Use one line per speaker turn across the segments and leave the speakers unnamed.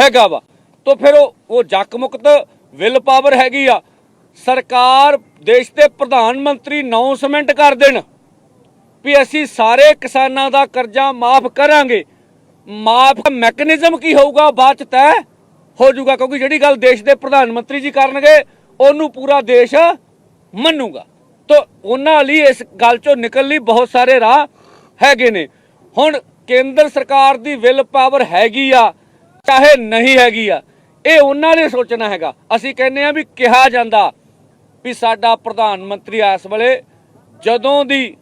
ਹੈਗਾ ਵਾ। ਤਾਂ ਫਿਰ ਉਹ ਉਹ ਜੱਕ ਮੁਕਤ ਵਿਲ ਪਾਵਰ ਹੈਗੀ ਆ। ਸਰਕਾਰ ਦੇਸ਼ ਦੇ ਪ੍ਰਧਾਨ ਮੰਤਰੀ ਅਨਾਉਂਸਮੈਂਟ ਕਰ ਦੇਣ ਵੀ ਅਸੀਂ ਸਾਰੇ ਕਿਸਾਨਾਂ ਦਾ ਕਰਜ਼ਾ ਮਾਫ ਕਰਾਂਗੇ। ਮਾਫ ਮੈਕੈਨਿਜ਼ਮ ਕੀ ਹੋਊਗਾ? ਬਾਅਦ ਚ ਤੈਅ ਹੋ ਜਾਊਗਾ, ਕਿਉਂਕਿ ਜਿਹੜੀ ਗੱਲ ਦੇਸ਼ ਦੇ ਪ੍ਰਧਾਨ ਮੰਤਰੀ ਜੀ ਕਰਨਗੇ, ਉਹਨੂੰ ਪੂਰਾ ਦੇਸ਼ ਮੰਨੂਗਾ। ਤਾਂ ਉਹਨਾਂ ਲਈ ਇਸ ਗੱਲ ਚੋਂ ਨਿਕਲਣ ਲਈ ਬਹੁਤ ਸਾਰੇ ਰਾਹ ਹੈਗੇ ਨੇ। ਹੁਣ ਕੇਂਦਰ ਸਰਕਾਰ ਦੀ ਵਿਲ ਪਾਵਰ ਹੈਗੀ ਆ। ਚਾਹੇ ਨਹੀਂ ਹੈਗੀ ਆ। ਇਹ ਉਹਨਾਂ ਨੇ ਸੋਚਣਾ ਹੈਗਾ। ਅਸੀਂ ਕਹਿੰਦੇ ਆ ਵੀ ਕਿਹਾ ਜਾਂਦਾ ਵੀ ਸਾਡਾ ਪ੍ਰਧਾਨ ਮੰਤਰੀ ਇਸ ਵੇਲੇ ਜਦੋਂ ਦੀ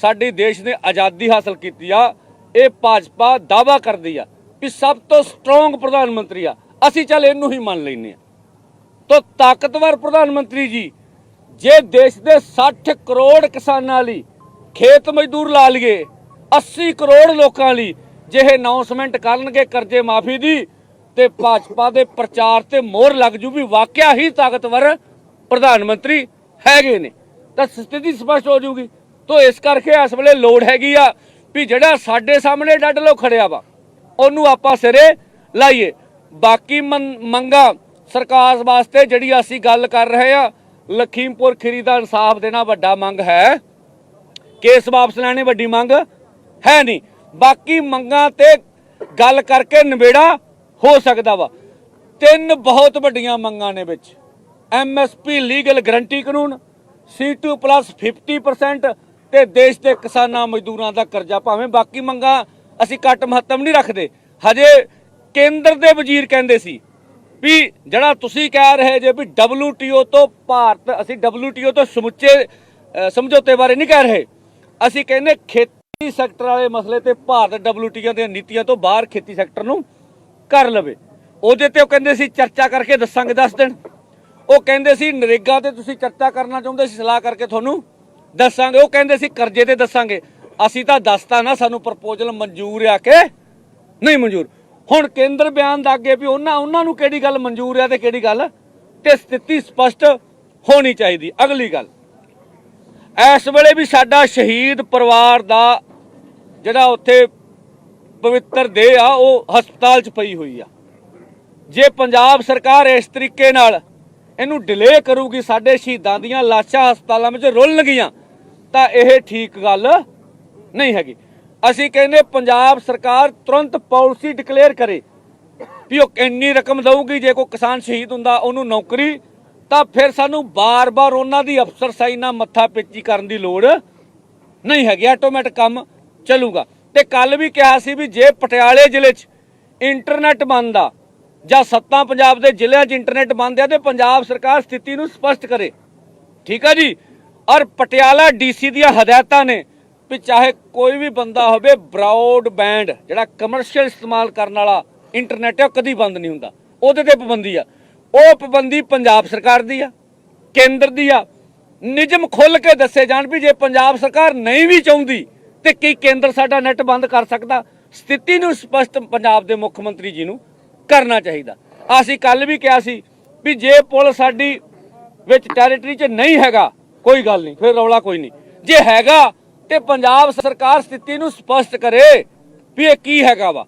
ਸਾਡੀ ਦੇਸ਼ ਨੇ ਆਜ਼ਾਦੀ ਹਾਸਲ ਕੀਤੀ ਆ, ਇਹ ਭਾਜਪਾ ਦਾਵਾ ਕਰਦੀ ਆ ਵੀ ਸਭ ਤੋਂ ਸਟਰੋਂਗ ਪ੍ਰਧਾਨ ਮੰਤਰੀ ਆ। ਅਸੀਂ ਚੱਲ ਇਹਨੂੰ ਹੀ ਮੰਨ ਲੈਨੇ ਆ ਤੋ ਤਾਕਤਵਰ ਪ੍ਰਧਾਨ ਮੰਤਰੀ ਜੀ, ਜੇ ਦੇਸ਼ ਦੇ 60 ਕਰੋੜ ਕਿਸਾਨਾਂ ਲਈ ਖੇਤ ਮਜ਼ਦੂਰ ਲਾ ਲਈਏ 80 ਕਰੋੜ ਲੋਕਾਂ ਲਈ ਜੇ ਇਹ ਅਨਾਉਂਸਮੈਂਟ ਕਰਨਗੇ ਕਰਜ਼ੇ ਮਾਫੀ ਦੀ, ਤੇ ਭਾਜਪਾ ਦੇ ਪ੍ਰਚਾਰ ਤੇ ਮੋਹਰ ਲੱਗ ਜੂ ਵੀ ਵਾਕਿਆ ਹੀ ਤਾਕਤਵਰ ਪ੍ਰਧਾਨ ਮੰਤਰੀ ਹੈਗੇ ਨੇ। ਤਾਂ ਸਥਿਤੀ ਸਪਸ਼ਟ ਹੋ ਜੂਗੀ। ਤੋ ਇਸ ਕਰਕੇ ਇਸ ਵੇਲੇ ਲੋੜ ਹੈਗੀ ਆ ਵੀ ਜਿਹੜਾ ਸਾਡੇ ਸਾਹਮਣੇ ਡੱਡ ਲੋ ਖੜਿਆ ਵਾ, ਉਹਨੂੰ ਆਪਾਂ ਸਿਰੇ ਲਾਈਏ। ਬਾਕੀ ਮੰ- ਮੰਗਾਂ ਸਰਕਾਰ ਵਾਸਤੇ ਜਿਹੜੀ ਅਸੀਂ ਗੱਲ ਕਰ ਰਹੇ ਆ, ਲਖੀਮਪੁਰ ਖੀਰੀ ਦਾ ਇਨਸਾਫ ਦੇਣਾ ਵੱਡਾ ਮੰਗ ਹੈ। ਕੇਸ ਵਾਪਸ ਲੈਣੇ ਵੱਡੀ ਮੰਗ ਹੈ ਨਹੀਂ। ਬਾਕੀ ਮੰਗਾਂ ਤੇ ਗੱਲ ਕਰਕੇ ਨਿਬੇੜਾ ਹੋ ਸਕਦਾ ਵਾ। ਤਿੰਨ ਬਹੁਤ ਵੱਡੀਆਂ ਮੰਗਾਂ ਨੇ ਵਿੱਚ। ਐਮਐਸਪੀ ਲੀਗਲ ਗਰੰਟੀ ਕਾਨੂੰਨ C2 50% ਤੇ ਦੇਸ਼ ਦੇ ਕਿਸਾਨਾਂ ਮਜ਼ਦੂਰਾਂ ਦਾ ਕਰਜ਼ਾ। ਭਾਵੇਂ ਬਾਕੀ ਮੰਗਾਂ ਅਸੀਂ ਘੱਟ ਮਹੱਤਵ ਨਹੀਂ ਰੱਖਦੇ। ਹਜੇ ਕੇਂਦਰ ਦੇ ਵਜ਼ੀਰ ਕਹਿੰਦੇ ਸੀ ਵੀ ਜਿਹੜਾ ਤੁਸੀਂ ਕਹਿ ਰਹੇ ਜੇ ਵੀ WTO ਤੋਂ ਭਾਰਤ, ਅਸੀਂ WTO ਤੋਂ ਸਮੁੱਚੇ ਸਮਝੌਤੇ ਬਾਰੇ ਨਹੀਂ ਕਹਿ ਰਹੇ। ਅਸੀਂ ਕਹਿੰਦੇ ਖੇਤ ਸੈਕਟਰ ਵਾਲੇ ਮਸਲੇ ਤੇ ਭਾਰਤ WTO ਦੀਆਂ ਨੀਤੀਆਂ ਤੋਂ ਬਾਹਰ ਖੇਤੀ ਸੈਕਟਰ ਨੂੰ ਕਰ ਲਵੇ। ਉਹਦੇ ਤੇ ਉਹ ਕਹਿੰਦੇ ਸੀ, ਚਰਚਾ ਕਰਕੇ ਦੱਸਾਂਗੇ 10 ਦਿਨ। ਉਹ ਕਹਿੰਦੇ ਸੀ, ਨਰੇਗਾ ਤੇ ਤੁਸੀਂ ਚਰਚਾ ਕਰਨਾ ਚਾਹੁੰਦੇ ਸੀ, ਸਲਾਹ ਕਰਕੇ ਤੁਹਾਨੂੰ ਦੱਸਾਂਗੇ। ਉਹ ਕਹਿੰਦੇ ਸੀ, ਕਰਜ਼ੇ ਤੇ ਦੱਸਾਂਗੇ। ਅਸੀਂ ਤਾਂ ਦੱਸਤਾ ਨਾ, ਸਾਨੂੰ ਪ੍ਰਪੋਜ਼ਲ ਮਨਜ਼ੂਰ ਆ ਕੇ ਨਹੀਂ ਮਨਜ਼ੂਰ। ਹੁਣ ਕੇਂਦਰ ਬਿਆਨ ਦਾ ਅੱਗੇ ਵੀ ਉਹਨਾਂ ਉਹਨਾਂ ਨੂੰ ਕਿਹੜੀ ਗੱਲ ਮਨਜ਼ੂਰ ਆ ਤੇ ਕਿਹੜੀ ਗੱਲ ਤੇ ਸਥਿਤੀ ਸਪਸ਼ਟ ਹੋਣੀ ਚਾਹੀਦੀ। ਅਗਲੀ ਗੱਲ। ਇਸ ਵੇਲੇ ਵੀ ਸਾਡਾ ਸ਼ਹੀਦ ਪਰਿਵਾਰ ਦਾ ਜਿਹੜਾ ਉੱਥੇ ਪਵਿੱਤਰ ਦੇਹ ਆ, ਉਹ ਹਸਪਤਾਲ 'ਚ ਪਈ ਹੋਈ ਆ। ਜੇ ਪੰਜਾਬ ਸਰਕਾਰ ਇਸ ਤਰੀਕੇ ਨਾਲ ਇਹਨੂੰ ਡਿਲੇ ਕਰੂਗੀ, ਸਾਡੇ ਸ਼ਹੀਦਾਂ ਦੀਆਂ ਲਾਸ਼ਾਂ ਹਸਪਤਾਲਾਂ ਵਿੱਚ ਰੁਲਣਗੀਆਂ ਤਾਂ ਇਹ ਠੀਕ ਗੱਲ ਨਹੀਂ ਹੈਗੀ। ਅਸੀਂ ਕਹਿੰਦੇ ਪੰਜਾਬ ਸਰਕਾਰ ਤੁਰੰਤ ਪਾਲਿਸੀ ਡਿਕਲੇਅਰ ਕਰੇ ਵੀ ਉਹ ਇੰਨੀ ਰਕਮ ਦਊਗੀ ਜੇ ਕੋਈ ਕਿਸਾਨ ਸ਼ਹੀਦ ਹੁੰਦਾ, ਉਹਨੂੰ ਨੌਕਰੀ, ਤਾਂ ਫਿਰ ਸਾਨੂੰ ਬਾਰ-ਬਾਰ ਉਹਨਾਂ ਦੀ ਅਫਸਰਸ਼ਾਹੀ ਨਾਲ ਮੱਥਾ ਪੇਚੀ ਕਰਨ ਦੀ ਲੋੜ ਨਹੀਂ ਹੈਗੀ। ਆਟੋਮੈਟਿਕ ਕੰਮ ਚੱਲੂਗਾ। ਤੇ ਕੱਲ ਵੀ ਕਿਹਾ ਸੀ ਵੀ ਜੇ ਪਟਿਆਲੇ ਜ਼ਿਲ੍ਹੇ 'ਚ ਇੰਟਰਨੈਟ ਬੰਦ ਆ, ਜਾਂ ਸੱਤਾ ਪੰਜਾਬ ਦੇ ਜ਼ਿਲ੍ਹਿਆਂ 'ਚ ਇੰਟਰਨੈਟ ਬੰਦ ਆ, ਤੇ ਪੰਜਾਬ ਸਰਕਾਰ ਸਥਿਤੀ ਨੂੰ ਸਪਸ਼ਟ ਕਰੇ। ਠੀਕ ਆ ਜੀ? ਔਰ ਪਟਿਆਲਾ ਡੀਸੀ ਦੀਆਂ ਹਦਾਇਤਾਂ ਨੇ ਵੀ ਚਾਹੇ ਕੋਈ ਵੀ ਬੰਦਾ ਹੋਵੇ ਬ੍ਰਾਡਬੈਂਡ ਜਿਹੜਾ ਕਮਰਸ਼ੀਅਲ ਇਸਤੇਮਾਲ ਕਰਨ ਵਾਲਾ ਇੰਟਰਨੈਟ ਹੈ ਉਹ ਕਦੀ ਬੰਦ ਨਹੀਂ ਹੁੰਦਾ। ਉਹਦੇ ਤੇ ਪਾਬੰਦੀ ਆ। ਉਹ ਪਾਬੰਦੀ ਪੰਜਾਬ ਸਰਕਾਰ ਦੀ ਆ, ਕੇਂਦਰ ਦੀ ਆ। ਨਿਯਮ ਖੁੱਲ ਕੇ ਦੱਸੇ ਜਾਣ ਵੀ ਜੇ ਪੰਜਾਬ ਸਰਕਾਰ ਨਹੀਂ ਵੀ ਚਾਹੁੰਦੀ ਤੇ ਕੀ ਕੇਂਦਰ ਸਾਡਾ ਨੈਟ ਬੰਦ ਕਰ ਸਕਦਾ? ਸਥਿਤੀ ਨੂੰ ਸਪਸ਼ਟ ਪੰਜਾਬ ਦੇ ਮੁੱਖ ਮੰਤਰੀ ਜੀ ਨੂੰ ਕਰਨਾ ਚਾਹੀਦਾ। ਅਸੀਂ ਕੱਲ ਵੀ ਕਿਹਾ ਸੀ ਵੀ ਜੇ ਪੁਲ ਸਾਡੀ ਵਿੱਚ ਟੈਰੀਟਰੀ 'ਚ ਨਹੀਂ ਹੈਗਾ, ਕੋਈ ਗੱਲ ਨਹੀਂ, ਫਿਰ ਰੌਲਾ ਕੋਈ ਨਹੀਂ। ਜੇ ਹੈਗਾ ਤੇ ਪੰਜਾਬ ਸਰਕਾਰ ਸਥਿਤੀ ਨੂੰ ਸਪਸ਼ਟ ਕਰੇ ਵੀ ਇਹ ਕੀ ਹੈਗਾ ਵਾ।